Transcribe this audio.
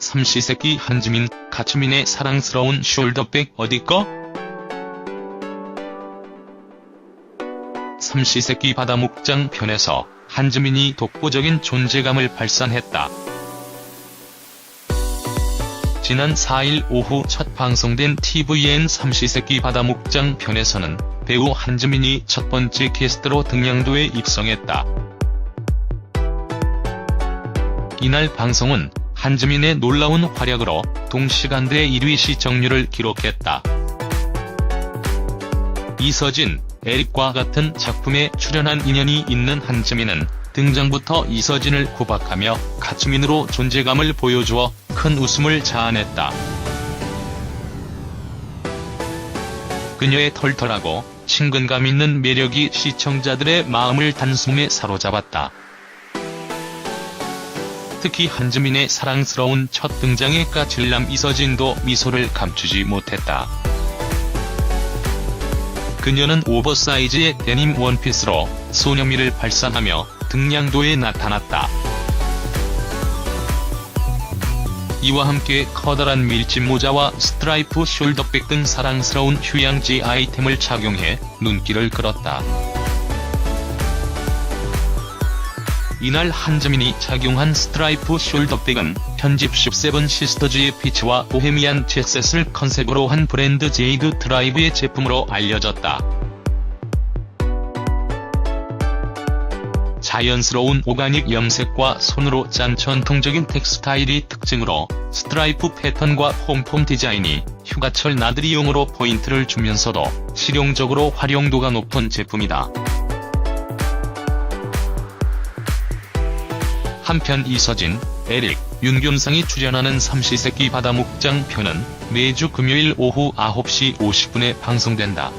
삼시세끼 한지민, 가츠민의 사랑스러운 숄더백 어디꺼? 삼시세끼 바다목장 편에서 한지민이 독보적인 존재감을 발산했다. 지난 4일 오후 첫 방송된 TVN 삼시세끼 바다목장 편에서는 배우 한지민이 첫 번째 게스트로 등양도에 입성했다. 이날 방송은 한지민의 놀라운 활약으로 동시간대 1위 시청률을 기록했다. 이서진, 에릭과 같은 작품에 출연한 인연이 있는 한지민은 등장부터 이서진을 구박하며 가츠민으로 존재감을 보여주어 큰 웃음을 자아냈다. 그녀의 털털하고 친근감 있는 매력이 시청자들의 마음을 단숨에 사로잡았다. 특히 한지민의 사랑스러운 첫 등장에 까칠남 이서진도 미소를 감추지 못했다. 그녀는 오버사이즈의 데님 원피스로 소녀미를 발산하며 등량도에 나타났다. 이와 함께 커다란 밀짚 모자와 스트라이프 숄더백 등 사랑스러운 휴양지 아이템을 착용해 눈길을 끌었다. 이날 한지민이 착용한 스트라이프 숄더백은 편집 17 시스터즈의 피치와 보헤미안 제셋을 컨셉으로 한 브랜드 제이드 드라이브의 제품으로 알려졌다. 자연스러운 오가닉 염색과 손으로 짠 전통적인 텍스타일이 특징으로 스트라이프 패턴과 폼폼 디자인이 휴가철 나들이용으로 포인트를 주면서도 실용적으로 활용도가 높은 제품이다. 한편 이서진, 에릭, 윤균상이 출연하는 삼시세끼 바다목장 편은 매주 금요일 오후 9시 50분에 방송된다.